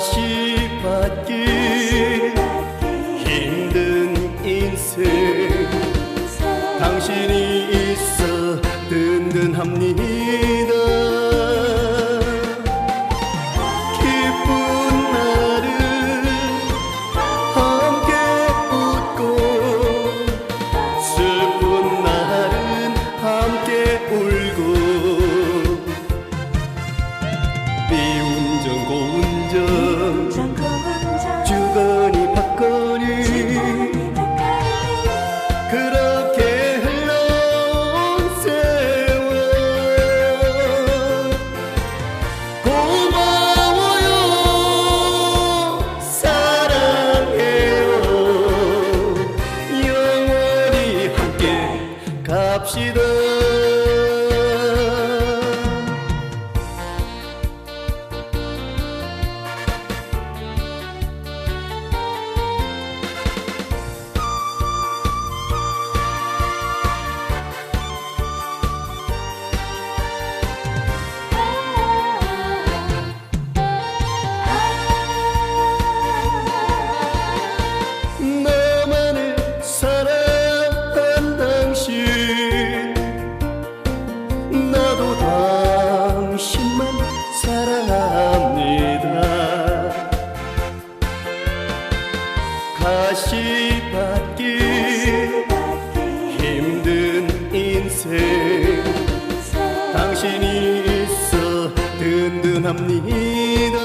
다시 받기 힘든 인생. 당신이 있어 든든합니다. 갑시다. 다시 받기 힘든 인생. 당신이 있어 든든합니다.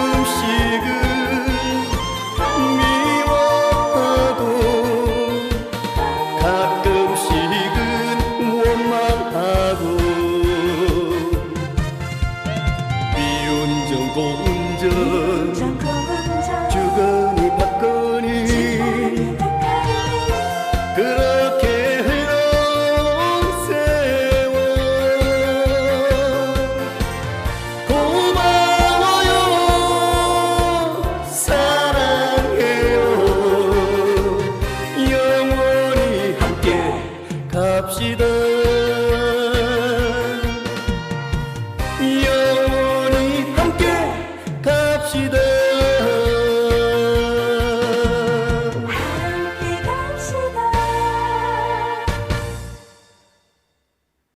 가끔씩은 미워하고 가끔씩은 원망하고 미운 정도 갑시다.